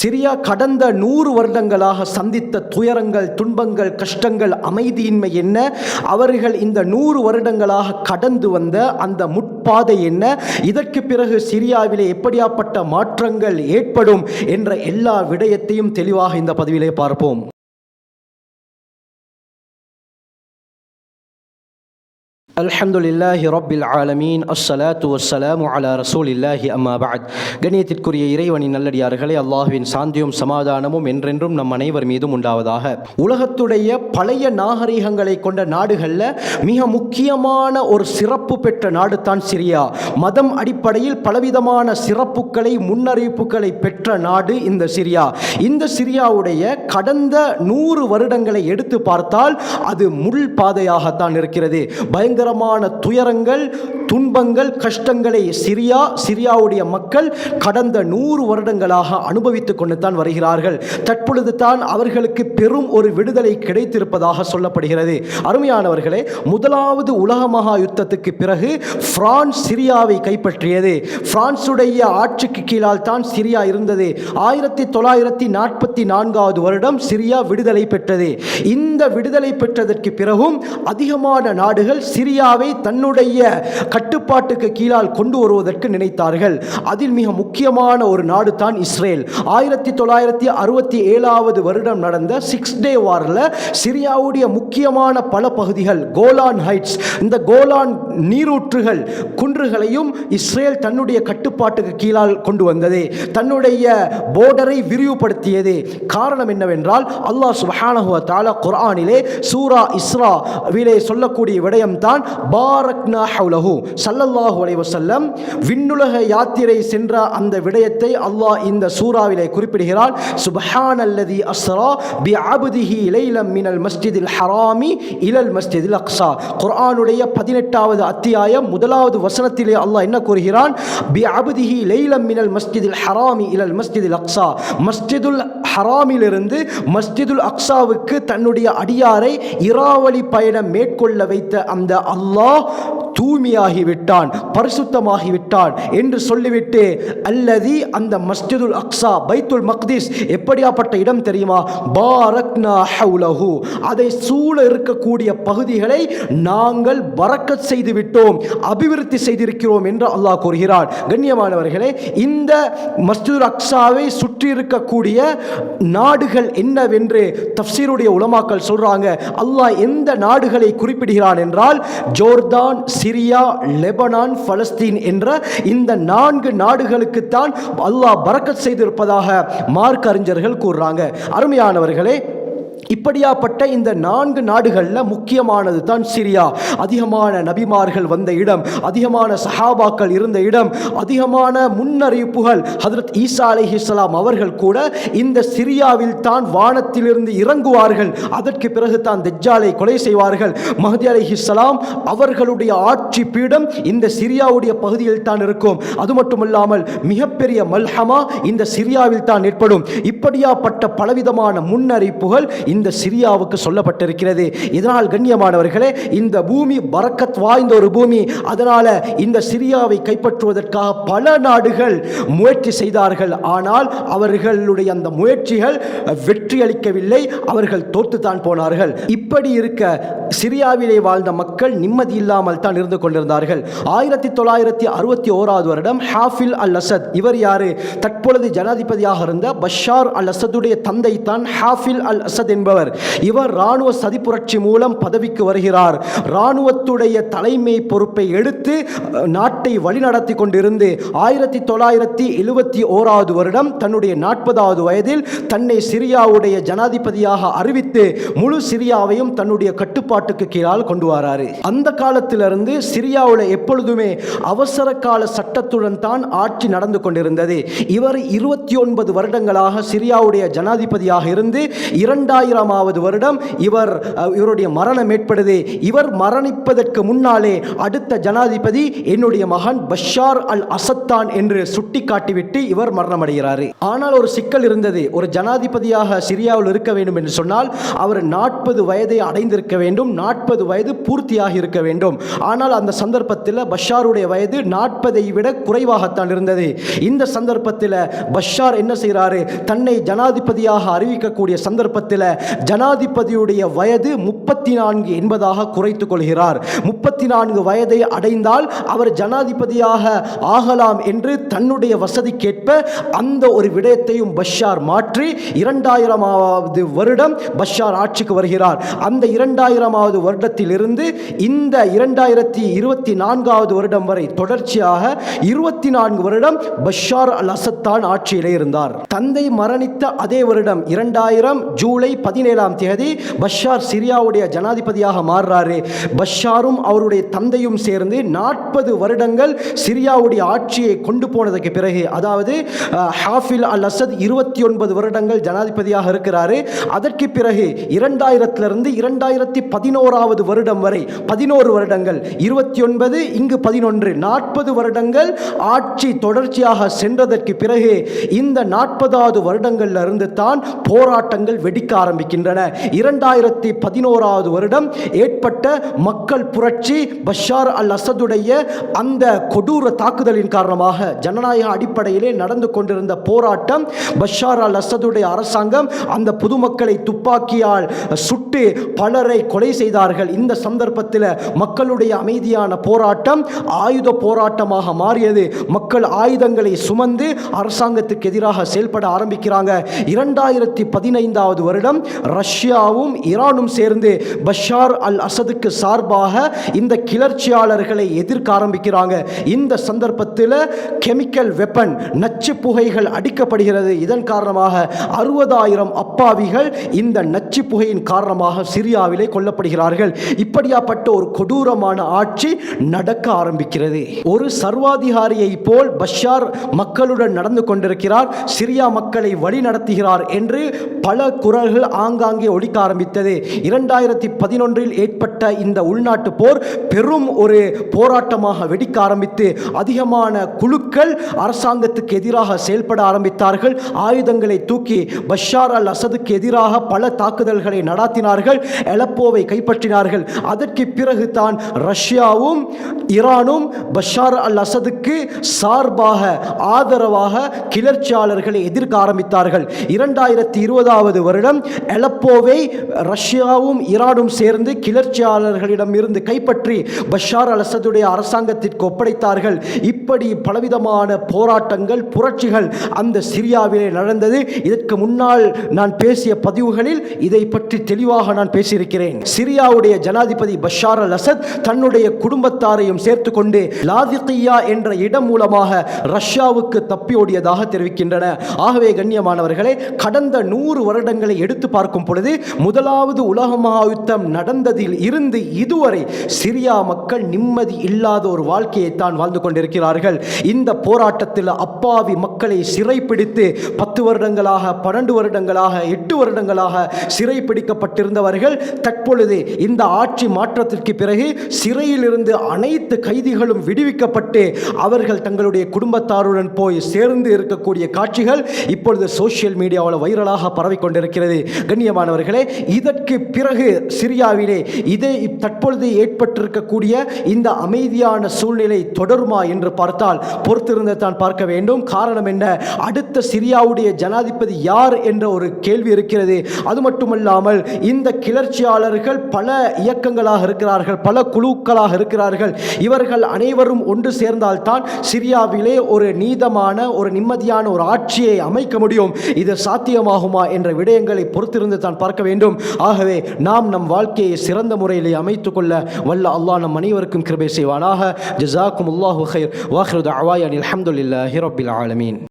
Syria கடந்த நூறு வருடங்களாக சந்தித்த துயரங்கள் துன்பங்கள் கஷ்டங்கள் அமைதியின்மை என்ன? அவர்கள் இந்த நூறு வருடங்களாக கடந்து வந்த அந்த முட்பாதை என்ன? இதற்கு பிறகு சிரியாவிலே எப்படியாப்பட்ட மாற்றங்கள் ஏற்படும் என்ற எல்லா விடயத்தையும் தெளிவாக இந்த பதிவிலே பார்ப்போம். அல்ஹம்துலில்லாஹி ரப்பில் ஆலமீன். அஸ்ஸலாத்து வஸ்ஸலாமு அலா ரசூலில்லாஹி அம்மா பாத் கணியத்திற்குரிய இறைவனின் நல்லடியார்களே அல்லாஹுவின் சாந்தியும் சமாதானமும் என்றென்றும் நம் அனைவர் மீதும் உண்டாவதாக. உலகத்துடைய பழைய நாகரிகங்களை கொண்ட நாடுகளில் மிக முக்கியமான ஒரு சிறப்பு பெற்ற நாடு தான் சிரியா. மதம் அடிப்படையில் பலவிதமான சிறப்புகளை முன்னறிவிப்புகளை பெற்ற நாடு இந்த சிரியா. இந்த சிரியாவுடைய கடந்த நூறு வருடங்களை எடுத்து பார்த்தால் அது முள் பாதையாகத்தான் இருக்கிறது. பயங்கர பயங்கரமான துயரங்கள் துன்பங்கள் கஷ்டங்களை சிரியா சிரியாவுடைய மக்கள் கடந்த நூறு வருடங்களாக அனுபவித்துக் கொண்டு தான் வருகிறார்கள். தற்பொழுது தான் அவர்களுக்கு பெரும் ஒரு விடுதலை கிடைத்திருப்பதாக சொல்லப்படுகிறது. அருமையானவர்களே முதலாவது உலக மகா யுத்தத்துக்கு பிறகு பிரான்ஸ் சிரியாவை கைப்பற்றியது. பிரான்சுடைய ஆட்சிக்கு கீழால் தான் சிரியா இருந்தது. ஆயிரத்தி தொள்ளாயிரத்தி நாற்பத்தி நான்காவது வருடம் சிரியா விடுதலை பெற்றது. இந்த விடுதலை பெற்றதற்கு பிறகும் அதிகமான நாடுகள் சிரியாவை தன்னுடைய கட்டுப்பாட்டுக்கு கீழால் கொண்டு வருவதற்கு நினைத்தார்கள். அதில் மிக முக்கியமான ஒரு நாடு தான் இஸ்ரேல். ஆயிரத்தி தொள்ளாயிரத்தி அறுபத்தி ஏழாவது வருடம் நடந்த சிக்ஸ் டே வாரில் சிரியாவுடைய முக்கியமான பல பகுதிகள் கோலான் ஹைட்ஸ். இந்த கோலான் நீரூற்றுகள் குன்றுகளையும் இஸ்ரேல் தன்னுடைய கட்டுப்பாட்டுக்கு கீழால் கொண்டு வந்தது. தன்னுடைய போர்டரை விரிவுபடுத்தியது. காரணம் என்னவென்றால் அல்லாஹ் சுபஹானஹு தாலா குரானிலே குர்ஆனிலே சூரா இஸ்ரா விலே சொல்லக்கூடிய விடயம்தான் பாரக்னா ஹவுலஹு. சல்லல்லாஹு அலைஹி விண்ணுலக யாத்திரை சென்ற அந்த விடயத்தை அல்லாஹ் இந்த சூறாவிலே குறிப்பிடுகிறான் அல்லதி அஸ்ரா பி அப்திஹி இலைலம் மினல் மஸ்ஜிதில் ஹராமி இலல் மஸ்ஜிதில் அக்ஸா. குர்ஆனுடைய பதினெட்டாவது அத்தியாயம் முதலாவது வசனத்திலே அல்லாஹ் என்ன கூறுகிறான்? பி அபுதிஹி லைலம் மினல் மஸ்ஜிதில் ஹராமி இலல் மஸ்ஜிதில் அக்ஸா. மஸ்ஜிதுல் ஹராமிலிருந்து மஸ்ஜிதுல் அக்ஸாவுக்கு தன்னுடைய அடியாரை இராவளி பயணம் மேற்கொள்ள வைத்த அந்த அல்லாஹ் பூமியாகிவிட்டான். பரிசுத்தமாகிவிட்டான் என்று சொல்லிவிட்டு அல்லதி அந்த மஸ்ஜிதுல் அக்ஸா பைத்துல் மக்தீஸ் எப்படியாப்பட்ட இடம் தெரியுமா? பாரக்னா ஹவுலஹு. அதை சூழ இருக்கக்கூடிய பகுதிகளை நாங்கள் பறக்கத் செய்து விட்டோம் அபிவிருத்தி செய்திருக்கிறோம் என்று அல்லாஹ் கூறுகிறான். கண்ணியமானவர்களே இந்த மஸ்ஜிதுல் அக்ஸாவை சுற்றி இருக்கக்கூடிய நாடுகள் என்னவென்று தப்சீருடைய உலமாக்கள் சொல்றாங்க. அல்லாஹ் எந்த நாடுகளை குறிப்பிடுகிறான் என்றால் ஜோர்தான் சிரியா லெபனான் பலஸ்தீன் என்ற இந்த நான்கு நாடுகளுக்குத்தான் அல்லாஹ் பறக்கத் செய்திருப்பதாக மார்க் அறிஞர்கள் கூறுறாங்க. அருமையானவர்களே இப்படியாப்பட்ட இந்த நான்கு நாடுகளில் முக்கியமானது தான் சிரியா. அதிகமான நபிமார்கள் வந்த இடம் அதிகமான சஹாபாக்கள் இருந்த இடம் அதிகமான முன்னறிவிப்புகள். ஹதரத் ஈசா அலிஹிஸ்லாம் அவர்கள் கூட இந்த சிரியாவில் தான் வானத்திலிருந்து இறங்குவார்கள். அதற்கு பிறகு தான் தெஜ்ஜாலை கொலை செய்வார்கள். மஹதி அலிஹிஸ்லாம் அவர்களுடைய ஆட்சி பீடம் இந்த சிரியாவுடைய பகுதியில் தான் இருக்கும். அது மட்டுமல்லாமல் மிகப்பெரிய மல்ஹமா இந்த சிரியாவில் தான் ஏற்படும். இப்படியாப்பட்ட பலவிதமான முன்னறிவிப்புகள் இந்த சிரியாவுக்கு சொல்லப்பட்டிருக்கிறது. இதனால் கண்ணியமானவர்களே இந்த பூமி பரக்கத் வாய்ந்த ஒரு பூமி. அதனால் இந்த சிரியாவை கைப்பற்றுவதற்காக பல நாடுகள் முயற்சி செய்தார்கள். ஆனால் அவர்களுடைய அந்த முயற்சிகள் வெற்றி அளிக்கவில்லை அவர்கள் தோற்றுத்தான் போனார்கள். இப்படி இருக்க சிரியாவிலே வாழ்ந்த மக்கள் நிம்மதி இல்லாமல் தான் இருந்து கொண்டிருந்தார்கள். ஆயிரத்தி தொள்ளாயிரத்தி அறுபத்தி ஓராவது வருடம் ஹாஃபில் அல் அசத் இவர் யாரு? தற்பொழுது ஜனாதிபதியாக இருந்த பஷார் அல் அசதுடைய தந்தை தான் ஹாஃபில் அல் அசத் என்பவர். என்பவர். இவர் இராணுவ சதிப்புரட்சி மூலம் பதவிக்கு வருகிறார். இராணுவத்துடைய தலைமை பொறுப்பை எடுத்து நாட்டை வழிநடத்தி கொண்டிருந்து ஆயிரத்தி தொள்ளாயிரத்தி எழுபத்தி ஓராவது வருடம் தன்னுடைய நாற்பதாவது வயதில் தன்னை சிரியாவுடைய ஜனாதிபதியாக அறிவித்து முழு சிரியாவையும் தன்னுடைய கட்டுப்பாட்டுக்கு கீழால் கொண்டு வராரு. அந்த காலத்திலிருந்து சிரியாவில் எப்பொழுதுமே அவசர கால சட்டத்துடன் தான் ஆட்சி நடந்து கொண்டிருந்தது. இவர் இருபத்தி ஒன்பது வருடங்களாக சிரியாவுடைய ஜனாதிபதியாக இருந்து இரண்டாயிரம் இரண்டாயிரமாவது வருடம் இவர் இவருடைய மரணம் ஏற்படுது. இவர் மரணிப்பதற்கு முன்னாலே அடுத்த ஜனாதிபதி என்னுடைய மகன் பஷார் அல் அசத்தான் என்று சுட்டி காட்டிவிட்டு இவர் மரணமடைகிறார். ஆனால் ஒரு சிக்கல் இருந்தது. ஒரு ஜனாதிபதியாக சிரியாவில் இருக்க வேண்டும் என்று சொன்னால் அவர் நாற்பது வயதை அடைந்திருக்க வேண்டும். நாற்பது வயது பூர்த்தியாக இருக்க வேண்டும். ஆனால் அந்த சந்தர்ப்பத்தில் பஷாருடைய வயது நாற்பதை விட குறைவாகத்தான் இருந்தது. இந்த சந்தர்ப்பத்தில் பஷார் என்ன செய்கிறாரு? தன்னை ஜனாதிபதியாக அறிவிக்கக்கூடிய சந்தர்ப்பத்தில் ஜனாதிபதியுடைய வயது முப்பத்தி நான்கு என்பதாக குறைத்துக் கொள்கிறார். முப்பத்தி நான்கு வயதை அடைந்தால் அவர் ஜனாதிபதியாக ஆகலாம் என்று தன்னுடைய வசதிக்கேற்ப அந்த ஒரு விடயத்தையும் பஷார் மாற்றி இரண்டாயிரமாவது வருடம் பஷார் ஆட்சிக்கு வருகிறார். அந்த இரண்டாயிரமாவது வருடத்திலிருந்து இந்த இரண்டாயிரத்தி இருபத்தி நான்காவது வருடம் வரை தொடர்ச்சியாக இருபத்தி நான்கு வருடம் பஷார் அல் அசத்தான் ஆட்சியிலே இருந்தார். தந்தை மரணித்த அதே வருடம் இரண்டாயிரம் ஜூலை பதினேழாம் தேதி பஷார் சிரியாவுடைய ஜனாதிபதியாக மாறுறாரு. பஷாரும் அவருடைய தந்தையும் சேர்ந்து நாற்பது வருடங்கள் சிரியாவுடைய ஆட்சியை கொண்டு போனதுக்கு பிறகு அதாவது ஹாஃபில் அல் அசத் இருபத்தி ஒன்பது வருடங்கள் ஜனாதிபதியாக இருக்கிறாரு. அதற்கு பிறகு இரண்டாயிரத்திலிருந்து இரண்டாயிரத்தி பதினோராவது வருடம் வரை பதினோரு வருடங்கள் இருபத்தி ஒன்பது இங்கு பதினொன்று நாற்பது வருடங்கள் ஆட்சி தொடர்ச்சியாக சென்றதற்கு பிறகு இந்த நாற்பதாவது வருடங்கள்ல இருந்து தான் போராட்டங்கள் வெடிக்க ஆரம்பிக்கின்றன இரண்டாயிரத்தி பதினோராவது வருடம் ஏற்பட்ட மக்கள் புரட்சி பஷார் அல் அசதுடைய அந்த கொடூர தாக்குதலின் காரணமாக ஜனநாயக அடிப்படையிலே நடந்து கொண்டிருந்த போராட்டம் பஷார் அல் அசதுடைய அரசாங்கம் அந்த பொதுமக்களை துப்பாக்கியால் சுட்டு பலரை கொலை செய்தார்கள். இந்த சந்தர்ப்பத்தில் மக்களுடைய அமைதியான போராட்டம் ஆயுத போராட்டமாக மாறியது. மக்கள் ஆயுதங்களை சுமந்து அரசாங்கத்துக்கு எதிராக செயல்பட ஆரம்பிக்கிறாங்க. இரண்டாயிரத்தி பதினைந்தாவது வருடம் ரஷ்யாவும் ஈரானும் சேர்ந்து பஷார் அல் அசதுக்கு சார்பாக இந்த கிளர்ச்சியாளர்களை எதிர்க்க ஆரம்பிக்கிறாங்க. இந்த சந்தர்ப்பத்தில் கெமிக்கல் வெப்பன் நச்சு புகைகள் அடிக்கப்படுகிறது. இதன் காரணமாக அறுபதாயிரம் அப்பாவிகள் இந்த நச்சு புகையின் காரணமாக சிரியாவிலே கொல்லப்படுகிறார்கள். இப்படியாப்பட்ட ஒரு கொடூரமான ஆட்சி நடக்க ஆரம்பிக்கிறது. ஒரு சர்வாதிகாரியை போல் பஷார் மக்களுடன் நடந்து கொண்டிருக்கிறார். சிரியா மக்களை வழி நடத்துகிறார் என்று பல குரல்கள் ஆங்காங்கே ஒலிக்க ஆரம்பித்தது. இரண்டாயிரத்தி பதினொன்றில் ஏற்பட்ட இந்த உள்நாட்டு போர் பெரும் ஒரு போராட்டமாக வெடிக்க ஆரம்பித்து அதிகமான குழுக்கள் அரசாங்கத்துக்கு எதிராக செயல்பட ஆரம்பித்தார்கள். ஆயுதங்களை தூக்கி பஷார் அல் அசதுக்கு எதிராக பல தாக்குதல்களை நடாத்தினார்கள். எலப்போவை கைப்பற்றினார்கள். அதற்கு பிறகு தான் ரஷ்யாவும் ஈரானும் பஷார் அல் அசதுக்கு சார்பாக ஆதரவாக கிளர்ச்சியாளர்களை எதிர்க்க ஆரம்பித்தார்கள். இரண்டாயிரத்தி இருபதாவது வருடம் எலப்போவை ரஷ்யாவும் ஈரானும் சேர்ந்து கிளர்ச்சியாளர்களிடம் இருந்து கைப்பற்றி பஷார் அல் அசதுடைய அரசாங்கத்திற்கு ஒப்படைத்தார்கள். இப்படி பலவிதமான போராட்டங்கள் புரட்சிகள் அந்த சிரியாவிலே நடந்தது. இதற்கு முன்னால் நான் பேசிய பதிவுகளில் இதை பற்றி தெளிவாக நான் பேசியிருக்கிறேன். சிரியாவுடைய ஜனாதிபதி பஷார் அல் அசத் தன்னுடைய குடும்பத்தாரையும் சேர்த்து கொண்டு லாதிகியா என்ற இடம் மூலமாக ரஷ்யாவுக்கு தப்பியோடியதாக தெரிவிக்கின்றன. ஆகவே கண்ணியமானவர்களே கடந்த நூறு வருடங்களை எடுத்து பார்க்கும் பொழுது முதலாவது உலக மகாயுத்தம் நடந்ததில் இருந்து இதுவரை சிரியா மக்கள் நிம்மதி இல்லாத ஒரு வாழ்க்கையை தான் வாழ்ந்து கொண்டிருக்கிறார்கள். இந்த போராட்டத்தில் அப்பாவி மக்களை சிறைப்பிடித்து பத்து வருடங்களாக பன்னெண்டு வருடங்களாக எட்டு வருடங்களாக சிறைப்பிடிக்கப்பட்டிருந்தவர்கள் தற்பொழுது இந்த ஆட்சி மாற்றத்திற்கு பிறகு சிறையிலிருந்து அனைத்து கைதிகளும் விடுவிக்கப்பட்டு அவர்கள் தங்களுடைய குடும்பத்தாருடன் போய் சேர்ந்து இருக்கக்கூடிய காட்சிகள் இப்பொழுது சோசியல் மீடியாவில் வைரலாக பரவிக்கொண்டிருக்கிறது. கண்ணியமானவர்களே இதற்கு பிறகு சிரியாவிலே இதே தற்பொழுது ஏற்பட்டிருக்கக்கூடிய இந்த அமைதியான சூழ்நிலை தொடருமா என்று பார்த்தால் பொறுத்திருந்து தான் பார்க்க வேண்டும். காரணம் என்ன? அடுத்த சிரியாவுடைய ஜனாதிபதி யார் என்ற ஒரு கேள்வி இருக்கிறது. அது மட்டுமல்லாமல் இந்த கிளர்ச்சியாளர்கள் பல இயக்கங்களாக இருக்கிறார்கள் பல குழுக்களாக இருக்கிறார்கள். இவர்கள் அனைவரும் ஒன்று சேர்ந்தால்தான் சிரியாவிலே ஒரு நீதமான ஒரு நிம்மதியான ஒரு ஆட்சியை அமைக்க முடியும். இது சாத்தியமாகுமா என்ற விடயங்களை பொறுத்து பொறுத்திருந்து தான் பார்க்க வேண்டும். ஆகவே நாம் நம் வாழ்க்கையை சிறந்த முறையிலே அமைத்துக் கொள்ள வல்ல அல்லாஹ் நம் அனைவருக்கும் கிருபை செய்வானாக. ஜசாக்கும் அல்லாஹு ஹைர் வாஹ்ருத் அவாயன் அல்ஹம்துலில்லாஹி ரப்பில் ஆலமீன்.